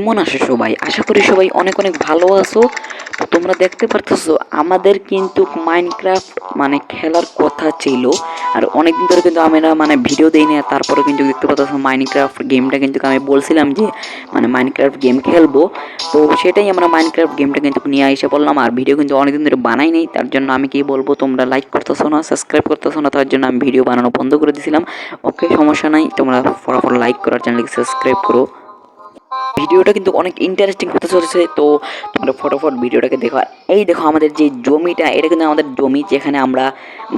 কেমন আছো সবাই। আশা করি সবাই অনেক অনেক ভালো আছো। তো তোমরা দেখতে পারতেছো, আমাদের কিন্তু মাইনক্রাফট মানে খেলার কথা ছিল। আর অনেকদিন ধরে কিন্তু আমরা মানে ভিডিও দেই না তারপরে কিন্তু দেখতে পাচ্ছ মাইনক্রাফট গেমটা কিন্তু আমি বলছিলাম যে মানে মাইনক্রাফট গেম খেলব। তো সেটাই আমরা মাইনক্রাফট গেমটা কিন্তু নিয়ে এসে বললাম আর ভিডিও কিন্তু অনেকদিন ধরে বানাই নেই। তার জন্য আমি কি বলব, তোমরা লাইক করতেছো না সাবস্ক্রাইব করতেছো না, তার জন্য আমি ভিডিও বানানো বন্ধ করে দিয়েছিলাম ওকে সমস্যা নাই, তোমরা ফটাফট লাইক করার চ্যানেলকে সাবস্ক্রাইব করো। ভিডিওটা কিন্তু অনেক ইন্টারেস্টিং হতে চলেছে, তো তোমরা ফটোফট ভিডিওটাকে দেখো। এই দেখো আমাদের যে জমিটা, এটা কিন্তু আমাদের জমি যেখানে আমরা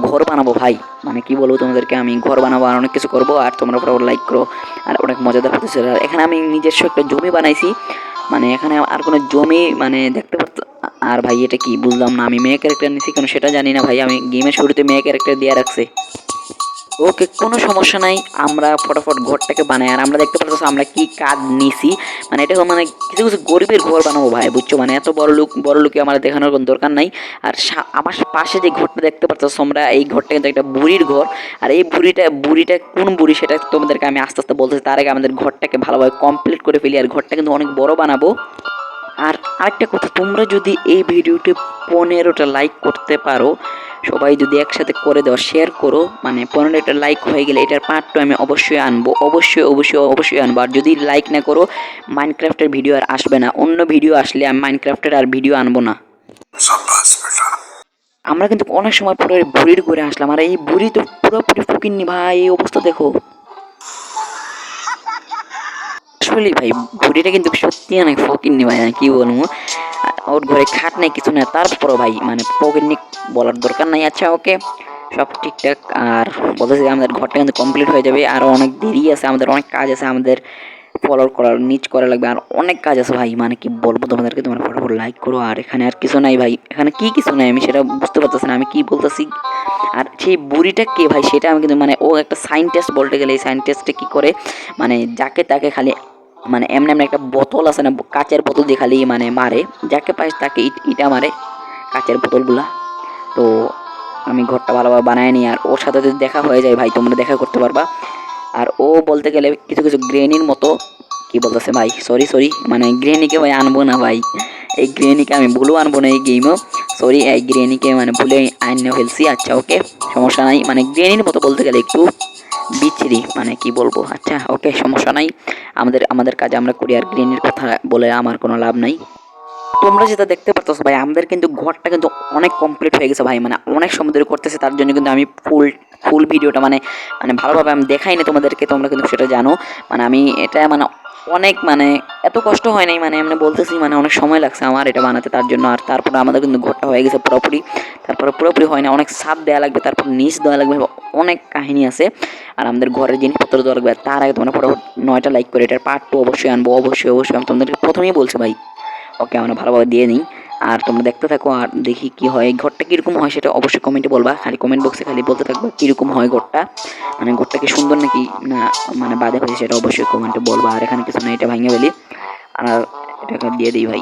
ঘর বানাবো ভাই। মানে কি বলব তোমাদেরকে, আমি ঘর বানাবো আর অনেক কিছু করব, আর তোমরা ফটোফট লাইক করো, আর অনেক মজাদার হতে আর এখানে আমি নিজস্ব একটা জমি বানাইছি। মানে এখানে আর কোনো জমি মানে দেখতে পাচ্ছ, আর ভাই এটা কি বুঝলাম না, আমি মেয়ে ক্যারেক্টার নিছি কেন সেটা জানি না ভাই, আমি গেমের শুরুতে মেয়ে ক্যারেক্টার দিয়ে রাখছি। ওকে কোনো সমস্যা নাই, আমরা ফটাফট ঘরটাকে বানাই। আর আমরা দেখতে পাচ্ছি আমরা কি কাজ নিছি। মানে এটা মানে কিছু কিছু গরিবের ঘর বানাবো ভাই, বুঝছ? মানে এত বড় লোক বড় লোকে আমার দেখানোর কোনো দরকার নাই। আর আমার পাশে যে ঘরটা দেখতে পাচ্ছ আমরা এই ঘরটা কিন্তু একটা বুড়ির ঘর। আর এই বুড়িটা বুড়িটা কোন বুড়ি সেটা তোমাদেরকে আমি আস্তে আস্তে বলতেছি। তার আগে আমাদের ঘরটাকে ভালোভাবে কমপ্লিট করে ফেলি। আর ঘরটা কিন্তু অনেক বড় বানাবো। আর আরেকটা কথা, তোমরা যদি এই ভিডিওটি পনেরোটা লাইক করতে পারো, সবাই যদি একসাথে করে দাও শেয়ার করো মানে পনেরোটা লাইক হয়ে গেলে এটার পার্টটা আমি অবশ্যই আনব, অবশ্যই অবশ্যই অবশ্যই আনব। আর যদি লাইক না করো মাইনক্রাফ্টের ভিডিও আর আসবে না। অন্য ভিডিও আসলে আমি মাইনক্রাফ্টের আর ভিডিও আনব না। আমরা কিন্তু অনেক সময় পরে বুড়ির ঘুরে আসলাম। আর এই বুড়ি তো পুরোপুরি ফুকিননি ভাই, এই অবস্থা দেখো। আসলে ভাই বুড়িটা কিন্তু সত্যি অনেক ফকিননি ভাই কি বলব? ওর ঘরে খাট নেই, কিছু না তারপরও ভাই মানে ফকিননি বলার দরকার নাই আচ্ছা ওকে সব ঠিকঠাক, আর বলতেছি আমাদের ঘরটা কিন্তু কমপ্লিট হয়ে যাবে, আর অনেক দেরি আছে, আমাদের অনেক কাজ আছে, আমাদের ফলো করার নিচ করা লাগবে, আর অনেক কাজ আছে ভাই মানে কি বলব তোমাদেরকে, তোমরা ফটোফট লাইক করো, আর এখানে আর কিছু নাই ভাই, এখানে কি কিছু নাই আমি সেটা বুঝতে পারতেছি না, আমি কি বলতেছি? আর সেই বুড়িটা কে ভাই, সেটা আমি কিন্তু মানে ও একটা সাইন্টিস্ট বলতে গেলে, এই সাইন্টিস্টটা কি করে মানে যাকে তাকে খালি মানে এমনি এমনি একটা বোতল আছে না, কাচের বোতল দিয়ে খালি মানে মারে, যাকে পায় তাকে ইট- ইটা মারে, কাচের বোতলগুলা। তো আমি ঘরটা ভালোভাবে বানায় নিই, আর ওর সাথে যদি দেখা হয়ে যায় ভাই, তোমরা দেখা করতে পারবা। আর ও বলতে গেলে কিছু কিছু গ্রেনির মতো, কি বলতেছে ভাই সরি সরি মানে গ্রেনিকে ভাই আনব না ভাই। এই গ্রেনিকে আমি ভুলেও আনব না এই গেমও সরি এই গ্রেনিকে মানে ভুলে আইনে ফেলছি আচ্ছা ওকে সমস্যা নাই। মানে গ্রেনির মতো বলতে গেলে একটু বিচ্ছিরি মানে কি বলব? আচ্ছা ওকে, সমস্যা নাই। আমাদের আমাদের কাজে আমরা করি আর গ্রিনের কথা বলে আমার কোনো লাভ নাই। তোমরা যেটা দেখতে পারতেছো ভাই, আমাদের কিন্তু ঘরটা কিন্তু অনেক কমপ্লিট হয়ে গেছে ভাই মানে অনেক সমুদ্র করতেছে, তার জন্য কিন্তু আমি ফুল ফুল ভিডিওটা মানে মানে ভালোভাবে আমি দেখাইনি তোমাদেরকে, তোমরা কিন্তু সেটা জানো। মানে আমি এটা মানে অনেক মানে এত কষ্ট হয় নাই মানে এমনি বলতেছি মানে অনেক সময় লাগছে আমার এটা বানাতে, তার জন্য। আর তারপরে আমাদের কিন্তু ঘরটা হয়ে গেছে পুরোপুরি। তারপরে পুরোপুরি হয় না, অনেক সাপ দেওয়া লাগবে, তারপর নিচ দেওয়া লাগবে, অনেক কাহিনী আছে। আর আমাদের ঘরের জিনিসপত্র দেওয়া লাগবে তার আগে তোমরা ফটো নয়টা লাইক করে এটার পার্ট টু অবশ্যই আনব, অবশ্যই অবশ্যই। আমি তোমাদেরকে প্রথমেই বলছি ভাই, ওকে আমরা ভালোভাবে দিয়ে নিই আর তোমরা দেখতে থাকো আর দেখি কি হয়। ঘরটা কীরকম হয় সেটা অবশ্যই কমেন্টে বলবা। খালি কমেন্ট বক্সে খালি বলতে থাকবা কীরকম হয় ঘরটা। মানে ঘরটা কি সুন্দর নাকি না মানে বাদে হয়েছে সেটা অবশ্যই কমেন্টে বলবা। আর এখানে কিছু না এটা ভাঙে ফেলি। আর এটাকে দিয়ে দিই ভাই।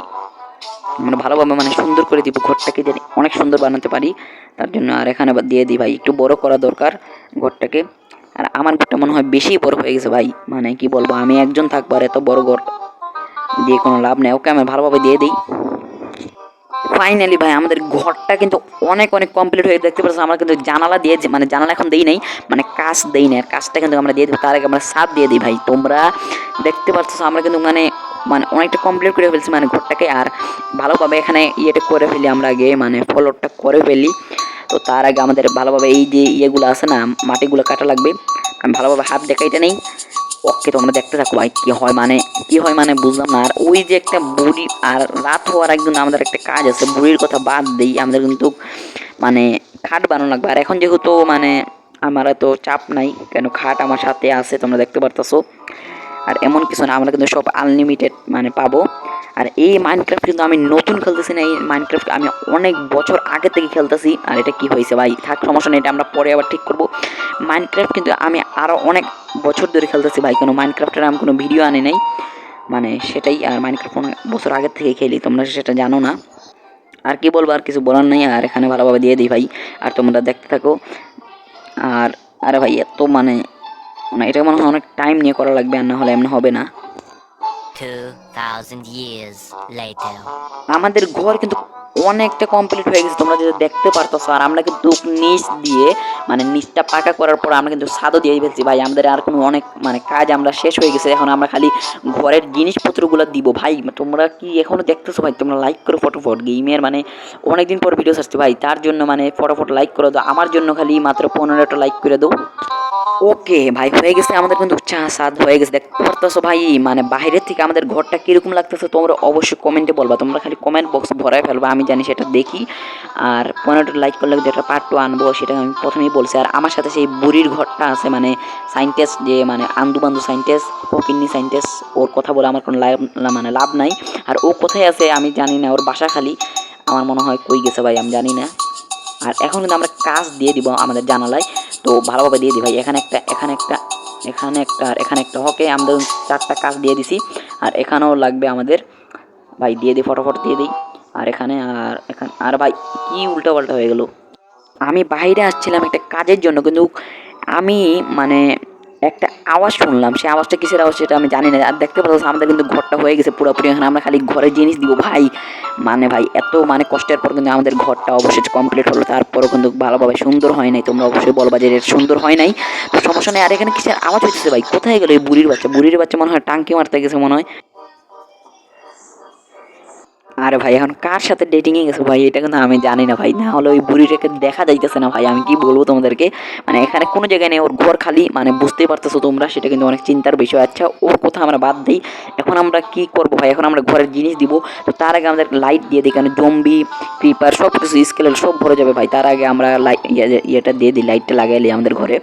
মানে ভালোভাবে মানে সুন্দর করে দিব ঘরটাকে যেন অনেক সুন্দর বানাতে পারি। তার জন্য আর এখানে দিয়ে দিই ভাই, একটু বড় করা দরকার ঘরটাকে। আর আমার ঘরটা মনে হয় বেশি বড় হয়ে গেছে ভাই। মানে কি বলব, আমি একজন থাকব আর এত বড় ঘর দিয়ে কোনো লাভ নেই। ওকে আমি ভালোভাবে দিয়ে দিই। ফাইনালি ভাই, আমাদের ঘরটা কিন্তু অনেক অনেক কমপ্লিট হয়ে দেখতে পাচ্ছি আমরা কিন্তু জানালা দিয়ে মানে জানালা এখন দেই নাই মানে কাজ দেই নাই, আর কাজটা কিন্তু আমরা দিয়ে দিই তার আগে আমরা সাপ দিয়ে দিই, ভাই। তোমরা দেখতে পাচ্ছ, আমরা কিন্তু মানে মানে অনেকটা কমপ্লিট করে ফেলছি মানে ঘরটাকে, আর ভালোভাবে এখানে ইয়েটা করে ফেলি আমরা আগে মানে ফ্লোরটা করে ফেলি। তো তার আগে আমাদের ভালোভাবে এই যে ইয়েগুলো আছে না, মাটিগুলো কাটা লাগবে। আমি ভালোভাবে হাত দেখাইতে নেই। ওকে, তোমরা দেখতে থাকো ভাই, কি হয় মানে কি হয় মানে বুঝলাম না। আর ওই যে একটা বুড়ি, আর রাত হওয়ার একদিন আমাদের একটা কাজ আছে, বুড়ির কথা বাদ দিই, আমাদের কিন্তু মানে খাট বানানো লাগবে। আর এখন যেহেতু মানে আমার এত চাপ নাই, কেন খাট আমার সাথে আছে, তোমরা দেখতে পারতেছো। আর এমন কিছু না, আমরা কিন্তু সব আনলিমিটেড মানে পাবো। আর এই মাইনক্রাফট কিন্তু আমি নতুন খেলতেছি না, এই মাইনক্রাফট আমি অনেক বছর আগে থেকে খেলতেছি। আর এটা কি হয়েছে ভাই? থাক, সমস্যা নেই, এটা আমরা পরে আবার ঠিক করব। মাইনক্রাফট কিন্তু আমি আরও অনেক বছর ধরে খেলতেছি ভাই, কোনো মাইনক্রাফটের আমি কোনো ভিডিও আনি নাই। মানে সেটাই, আর মাইনক্রাফট অনেক বছর আগের থেকে খেলি, তোমরা সেটা জানো না। আর কি বলব, আর কিছু বলার নেই, আর এখানে ভালোভাবে দিয়ে দিই ভাই। আর তোমরা দেখতে থাকো। আর, আরে ভাই, এত মানে মানে এটা মনে হয় অনেক টাইম নিয়ে করা লাগবে, আর না হলে এমনি হবে না। 2,000 years later. আমাদের ঘর কিন্তু অনেকটা কমপ্লিট হয়ে গেছে। তোমরা যদি দেখতে পারতেছো আর আমরা কিন্তু নিচ দিয়ে মানে নিচটা পাকা করার পর আমরা কিন্তু ছাদও দিয়ে ফেলছি। ভাই আমাদের আর কোনো অনেক মানে কাজ আমরা শেষ হয়ে গেছে। এখন আমরা খালি ঘরের জিনিসপত্রগুলো দিব। ভাই তোমরা কি এখনও দেখতেছো? ভাই তোমরা লাইক করো ফটোফট। গেমের মানে অনেকদিন পর ভিডিও আসছে ভাই তার জন্য মানে ফটোফট লাইক করে। দাও আমার জন্য খালি মাত্র পনেরোটা লাইক করে দাও। ওকে ভাই হয়ে গেছে আমাদের কিন্তু চা সাদ হয়ে গেছে। দেখতে পারতেছো ভাই মানে বাইরের থেকে আমাদের ঘরটা কীরকম লাগতেছে তোমরা অবশ্যই কমেন্টে বলবা। তোমরা খালি কমেন্ট বক্স ভরায় ফেলবা, আমি জানি সেটা দেখি। আর পনেরোটা লাইক করলে যেটা পার্ট টু আনব, সেটা আমি প্রথমেই বলছি। আর আমার সাথে সেই বুড়ির ঘরটা আছে মানে সাইন্টিস্ট যে মানে আন্দু বান্দু সাইন্টিস্ট ফকিন্নি সাইন্টিস্ট ওর কথা বলে আমার কোনো লাভ মানে লাভ নাই। আর ও কোথায় আছে আমি জানি না, ওর বাসা খালি। আমার মনে হয় কই গেছে ভাই, আমি জানি না। আর এখন কিন্তু আমরা কাজ দিয়ে দিব আমাদের জানালায়। তো ভালোভাবে দিয়ে দিই ভাই, এখানে একটা এখানে একটা এখানে একটা আর এখানে একটা হকে আমাদের চারটা কাজ দিয়ে দিছি, আর এখানেও লাগবে আমাদের, ভাই, দিয়ে দিই ফটোফট দিয়ে দিই, আর এখানে আর এখানে, আর ভাই, কি উল্টো পাল্টা হয়ে গেল। আমি বাইরে আসছিলাম একটা কাজের জন্য, কিন্তু আমি মানে একটা আওয়াজ শুনলাম, সেই আওয়াজটা কিসের আওয়াজ সেটা আমি জানি না। আর দেখতে পাচ্ছি, আমাদের কিন্তু ঘরটা হয়ে গেছে পুরোপুরি। এখানে আমরা খালি ঘরে জিনিস দিব, ভাই। মানে ভাই, এত মানে কষ্টের পর কিন্তু আমাদের ঘরটা অবশ্যই কমপ্লিট হলো। তারপরও কিন্তু ভালোভাবে সুন্দর হয় নাই, তোমরা অবশ্যই বলবা যে সুন্দর হয় নাই। তো সমস্যা নেই, আর এখানে কিসের আওয়াজ হচ্ছে ভাই? কোথায় গেলো এই বুড়ির বাচ্চা? বুড়ির বাচ্চা মনে হয় টাঙ্কি মারতে গেছে মনে হয়। আরে ভাই, এখন কার সাথে ডেটিং এ গেছে ভাই? এটা কিন্তু আমি জানি না ভাই। না হলে ওই বুড়িটাকে দেখা যাইতেছে না ভাই। আমি কি বলব তোমাদেরকে? মানে এখানে কোনো জায়গায় নেই। ওর ঘর খালি। মানে বুঝতেই পারতেছো তোমরা, সেটা কিন্তু অনেক চিন্তার বিষয়। আচ্ছা ওর কথা আমরা বাদ দিই। এখন আমরা কি করব ভাই? এখন আমরা ঘরের জিনিস দিব। তো তার আগে আমাদের লাইট দিয়ে দিই। কারণ জম্বি ক্রিপার সব কিছু স্কেলেল সব ভরে যাবে ভাই। তার আগে আমরা লাইট ইয়েটা দিয়ে দিই। লাইটটা লাগাইলি আমাদের ঘরে।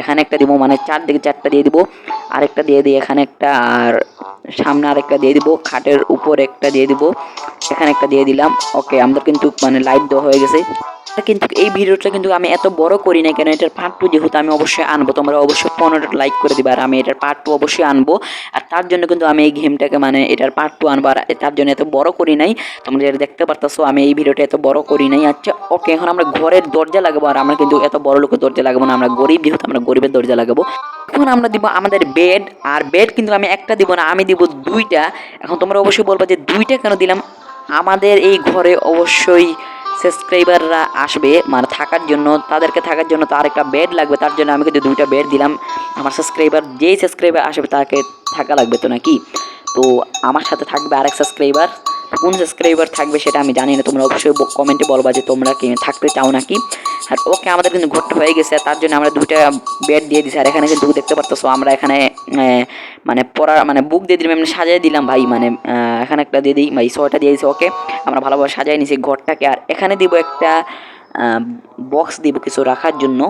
এখানে একটা দিব। মানে চারদিকে চারটা দিয়ে দিব। আরেকটা দিয়ে দিই। এখানে একটা আর সামনে আরেকটা দিয়ে দিব, খাটের উপর একটা দিয়ে দিব, এখানে একটা দিয়ে দিলাম। ওকে আমাদের কিন্তু মানে লাইট দেওয়া হয়ে গেছে। কিন্তু এই ভিডিওটা কিন্তু আমি এত বড় করি না কেন? এটার পার্ট টু যেহেতু আমি অবশ্যই আনব। তোমরা অবশ্যই পনেরোটা লাইক করে দিবে আর আমি এটার পার্ট টু অবশ্যই আনব। আর তার জন্য কিন্তু আমি এই গেমটাকে মানে এটার পার্ট টু আনব। আর তার জন্য এত বড় করি নাই। তোমরা যেটা দেখতে পারতেছো, আমি এই ভিডিওটা এত বড় করি নাই। আচ্ছা ওকে এখন আমরা ঘরের দরজা লাগাবো। আর আমরা কিন্তু এত বড় লোকের দরজা লাগাবো না। আমরা গরিব, যেহেতু আমরা গরিবের দরজা লাগাবো। এখন আমরা দিব আমাদের বেড আর বেড কিন্তু আমি একটা দিব না, আমি দিব দুইটা। এখন তোমরা অবশ্যই বলবা যে দুইটা কেন দিলাম? আমাদের এই ঘরে অবশ্যই সাবস্ক্রাইবাররা আসবে মানে থাকার জন্য, তাদেরকে থাকার জন্য তার একটা বেড লাগবে, তার জন্য আমি কিন্তু দুইটা বেড দিলাম। আমার সাবস্ক্রাইবার যেই সাবস্ক্রাইবার আসবে, তাকে থাকা লাগবে তো নাকি? তো আমার সাথে থাকবে আরেক সাবস্ক্রাইবার কোন সাবস্ক্রাইবার থাকবে সেটা আমি জানি না। তোমরা অবশ্যই কমেন্টে বলবা যে তোমরা কি থাকতে চাও নাকি। আর ওকে আমাদের কিন্তু ঘরটা হয়ে গেছে। তার জন্য আমরা দুইটা বেড দিয়ে দিছি। আর এখানে কিন্তু দেখতে পারতেছো, আমরা এখানে মানে পড়া মানে বুক দিয়ে দিলাম, এমনি সাজিয়ে দিলাম ভাই। মানে এখানে একটা দিয়ে দিই, ভাই, ছয়টা দিয়ে দিছি ওকে আমরা ভালোভাবে সাজিয়ে নিছি ঘরটাকে। আর এখানে দিব একটা বক্স দিব কিছু রাখার জন্য।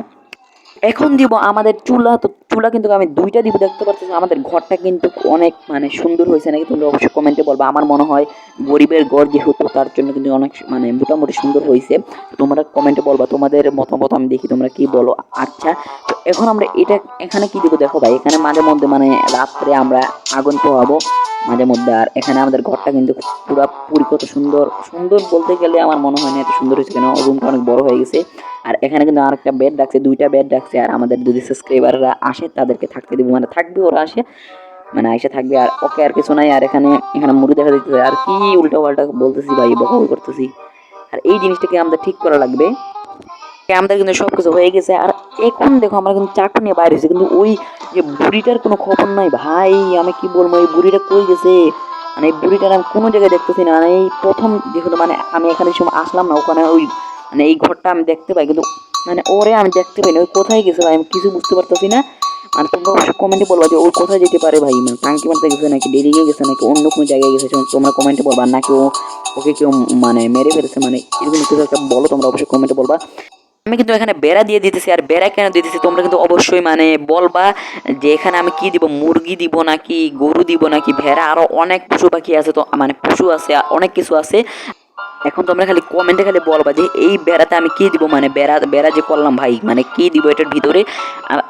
এখন দিব আমাদের চুলা। তো চুলা কিন্তু আমি দুইটা দিব দেখতে পাচ্ছি আমাদের ঘরটা কিন্তু অনেক মানে সুন্দর হয়েছে নাকি তোমরা অবশ্যই কমেন্টে বলব। আমার মনে হয় গরিবের ঘর যেহেতু, তার জন্য কিন্তু অনেক মানে মোটামুটি সুন্দর হয়েছে। তোমরা কমেন্টে বলবা, তোমাদের মতামত আমি দেখি, তোমরা কি বলো? আচ্ছা তো এখন আমরা এটা এখানে কি দিব দেখো ভাই? এখানে মাঝে মধ্যে মানে রাত্রে আমরা আগুন পোহাবো। মাঝে মধ্যে আর এখানে আমাদের ঘরটা কিন্তু পুরা পুরি কত সুন্দর। সুন্দর বলতে গেলে আমার মনে হয় না এত সুন্দর হয়েছে কেন? রুমটা অনেক বড় হয়ে গেছে। আর এখানে কিন্তু আরেকটা বেড রাখছে, দুইটা বেড রাখছে। আর আমাদের যদি সাবস্ক্রাইবাররা আসে তাদেরকে থাকতে দিব। মানে থাকবে, ওরা আসে। মানে আইসা থাকবে, আর ওকে আর কিছু নাই, আর এখানে এখানে মুড়ি দেখা দিতেছে আর কি উল্টো পাল্টা বলতেছি ভাই, বকাবকি করতেছি। আর এই জিনিসটাকে আমাদের ঠিক করা লাগবে। আমাদের কিন্তু সব কিছু হয়ে গেছে। আর এখন দেখো, আমরা কিন্তু চাকু নিয়ে বাইরে হয়েছি। কিন্তু ওই যে বুড়িটার কোনো খবর নাই ভাই। আমি কি বলব, এই বুড়িটা কই গেছে? মানে এই বুড়িটার আমি কোনো জায়গায় দেখতেছি না। মানে এই প্রথম যেহেতু মানে আমি এখানে সময় আসলাম না, ওখানে ওই মানে এই ঘরটা আমি দেখতে পাই। কিন্তু মানে ওরে আমি দেখতে পাই না। ওই কোথায় গেছে ভাই? আমি কিছু বুঝতে পারতেছি না। মানে তোমরা অবশ্যই কমেন্টে বলবা যে ওই কোথায় যেতে পারে ভাই? মানে টাঙ্কি মারতে গেছে নাকি ডেরিয়ে গেছে নাকি, অন্য কোনো জায়গায় গেছে? তোমরা কমেন্টে বলবা, নাকি ও ওকে কেউ মানে মেরে ফেলেছে? মানে এরকম কিছু একটা বলো, তোমরা অবশ্যই কমেন্টে বলবা। আমি কিন্তু এখানে বেড়া দিয়ে দিতেছি, আর বেড়া কেন দিতেছি? তোমরা কিন্তু অবশ্যই মানে বলবা যে এখানে আমি কি দিব? মুরগি দিব নাকি, গরু দিব নাকি? ভেড়া, আরও অনেক পশু পাখি আছে তো মানে পশু আছে আর অনেক কিছু আছে। এখন তোমরা খালি কমেন্টে খালি বলবা যে এই বেড়াতে আমি কি দিব? মানে বেড়া বেড়া যে করলাম ভাই মানে কি দিব এটার ভিতরে?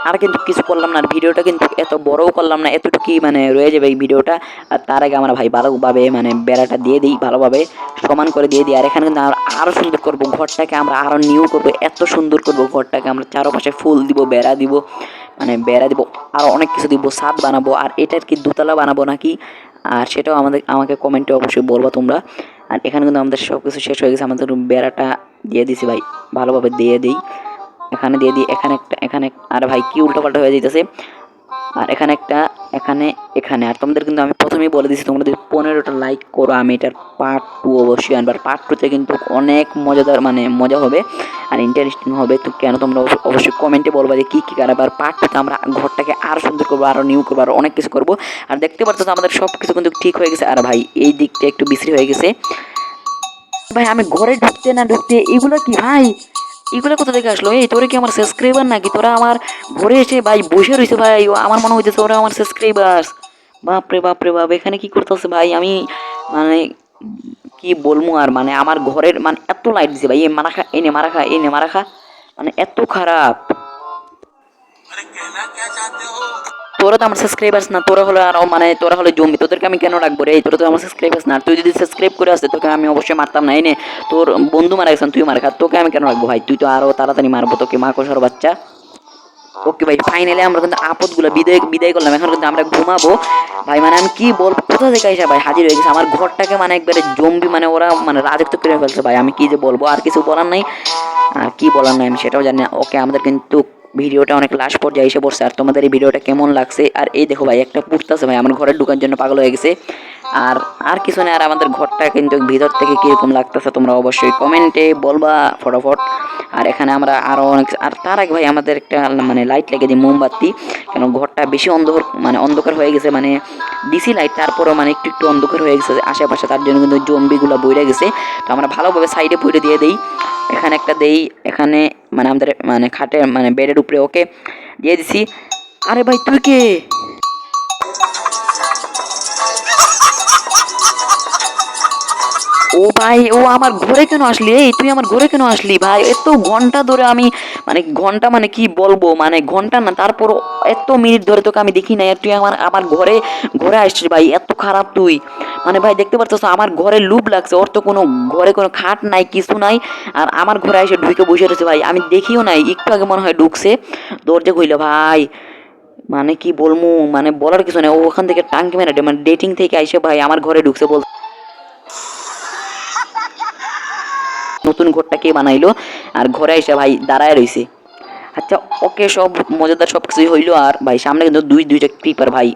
আর কিন্তু কিছু করলাম না, আর ভিডিওটা কিন্তু এত বড়ও করলাম না, এতটুকুই মানে রয়ে যাবে এই ভিডিওটা। আর তার আগে আমরা ভাই ভালোভাবে মানে বেড়াটা দিয়ে দিই, ভালোভাবে সমান করে দিয়ে দিই। আর এখানে কিন্তু আমরা আরও সুন্দর করব ঘরটাকে, আমরা আরও নিউ করব, এত সুন্দর করব ঘরটাকে। আমরা চারপাশে ফুল দিব, বেড়া দিব মানে বেড়া দিব আরও অনেক কিছু দিব, ছাদ বানাবো, আর এটার কি দোতলা বানাবো নাকি? আর সেটাও আমাদের, আমাকে কমেন্টে অবশ্যই বলবা তোমরা। আর এখানে কিন্তু আমাদের সব কিছু শেষ হয়ে গেছে। আমাদের বেড়াটা দিয়ে দিছি ভাই। ভালোভাবে দিয়ে দিই। এখানে দিয়ে দিই, এখানে একটা, এখানে আর ভাই, কি উল্টোপাল্টা হয়ে যেতেছে আর এখানে একটা, এখানে এখানে। আর তোমাদের কিন্তু আমি প্রথমেই বলে দিচ্ছি তোমরা যদি পনেরোটা লাইক করো, আমি এটার পার্ট টু অবশ্যই আনবার পার্ট টুতে কিন্তু অনেক মজাদার মানে মজা হবে আর ইন্টারেস্টিং হবে। তো কেন তোমরা অবশ্য- অবশ্যই কমেন্টে বলবা যে কী কী কারণ? আর পার্ট টুতে আমরা ঘরটাকে আরও সুন্দর করব আরও নিউ করব আরও অনেক কিছু করব। আর দেখতে পারতো আমাদের সব কিছু কিন্তু ঠিক হয়ে গেছে। আর ভাই, এই দিকটা একটু বিশ্রী হয়ে গেছে। ভাই, আমি ঘরে ঢুকতে না ঢুকতে এগুলো কি ভাই? এগুলো কোথা থেকে আসলো? এই, তোরা কি আমার সাবস্ক্রাইবার নাকি? তোরা আমার ঘরে এসে ভাই বসে রয়েছে ভাই। আমার মনে হইতেছে ওরা আমার সাবস্ক্রাইবার বাপরে বাপরে, বাপ, এখানে কি করতেছে ভাই? আমি মানে কি বলব আর? মানে আমার ঘরের মানে এত লাইট দিছে ভাই। এ মারা খা এনে মারা খা এনে মারা খা। মানে এত খারাপ। তোরা তো আমার সাবস্ক্রাইবার্স না, তোরা হলো আর মানে তোরা হলো জমি তোদেরকে আমি কেন রাখব রে? তোরা তো আমার সাবস্ক্রাইবার্স না তুই যদি সাবস্ক্রাইব করে আসতে, তোকে আমি অবশ্যই মারতাম না এনে তোর বন্ধু মারা গেছেন তুই মার খা, তোকে আমি কেন রাখব ভাই? তুই তো আরও তাড়াতাড়ি মারবো তোকে মাকসর বাচ্চা। ওকে ভাই ফাইনালি আমরা কিন্তু আপদগুলো বিদায় বিদায় করলাম, এখন কিন্তু আমরা ঘুমাবো। ভাই মানে আমি কি বলব, কোথা থেকে এসে ভাই হাজির হয়ে গেছে? আমার ঘরটাকে মানে একবারে জম্বি মানে ওরা মানে রাজত্ব করে ফেলছে ভাই, আমি কি যে বলব, আর কিছু বলার নাই। আর কি বলার নাই আমি সেটাও জানি না। ওকে, আমাদের কিন্তু ভিডিওটা অনেক লাস্ট পর্যায়ে এসে পড়ছে। আর তোমাদের এই ভিডিওটা কেমন লাগছে? আর এই দেখো ভাই, একটা পুড়তেছে ভাই, আমার ঘরে ঢুকার জন্য পাগল হয়ে গেছে। আর আর কিছু নেই আর আমাদের ঘরটা কিন্তু ভিতর থেকে কীরকম লাগতেছে তোমরা অবশ্যই কমেন্টে বলবা ফটাফট। আর এখানে আমরা আরও অনেক, আর তার আগে ভাই আমাদের একটা মানে লাইট লেগে দিই, মোমবাতি। কেন ঘরটা বেশি অন্ধকার মানে অন্ধকার হয়ে গেছে মানে ডিসি লাইট তারপরও মানে একটু একটু অন্ধকার হয়ে গেছে, আশেপাশে তার জন্য কিন্তু জম্বিগুলো বইরে গেছে। তো আমরা ভালোভাবে সাইডে বইরে দিয়ে দিই। এখানে একটা দেই, এখানে মানে আমাদের মানে খাটে মানে বেডের উপরে, ওকে, দিয়ে দিছি। আরে ভাই, তুই কে? ও ভাই, ও আমার ঘরে কেন আসলি? এই, তুই আমার ঘরে কেন আসলি ভাই? এত ঘণ্টা ধরে আমি মানে ঘণ্টা মানে কি বলব? মানে ঘণ্টা না, তারপর এত মিনিট ধরে তোকে আমি দেখি নাই আর তুই আমার আমার ঘরে ঘরে আসছিস ভাই, এত খারাপ তুই। মানে ভাই, দেখতে পারছিস আমার ঘরে লুপ লাগছে, ওর তো কোনো ঘরে কোনো খাট নাই, কিছু নাই, আর আমার ঘরে এসে ঢুকে বসে রয়েছে ভাই। আমি দেখিও নাই, একটু আগে মনে হয় ঢুকছে। দরজা খুইলো ভাই। মানে কি বলব মানে বলার কিছু নেই ওখান থেকে টাঙ্কি মেরে মানে ডেটিং থেকে আইসে ভাই, আমার ঘরে ঢুকছে বল নতুন ঘরটা কে বানাইলো আর ঘরে এসে ভাই দাঁড়ায় রইছে। আচ্ছা ওকে সব মজাদার সব কিছুই হইল আর ভাই সামনে কিন্তু দুই, দুইটা ক্রিপার ভাই।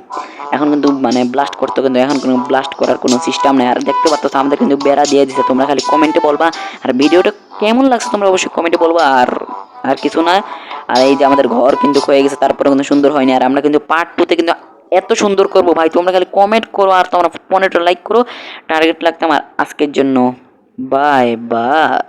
এখন কিন্তু মানে ব্লাস্ট করতো কিন্তু এখন কোনো ব্লাস্ট করার কোনো সিস্টেম নেই। আর দেখতে পাচ্ছ আমাদের কিন্তু বেড়া দিয়ে দিছে। তোমরা খালি কমেন্টে বলবা। আর ভিডিওটা কেমন লাগছে তোমরা অবশ্যই কমেন্টে বলবা। আর আর কিছু না। আর এই যে আমাদের ঘর কিন্তু হয়ে গেছে তারপরে কিন্তু সুন্দর হয়নি। আর আমরা কিন্তু পার্ট টুতে কিন্তু এত সুন্দর করব ভাই। তোমরা খালি কমেন্ট করো আর তোমরা পনেরোটা লাইক করো। টার্গেট লাগতে আমার আজকের জন্য। Bye bye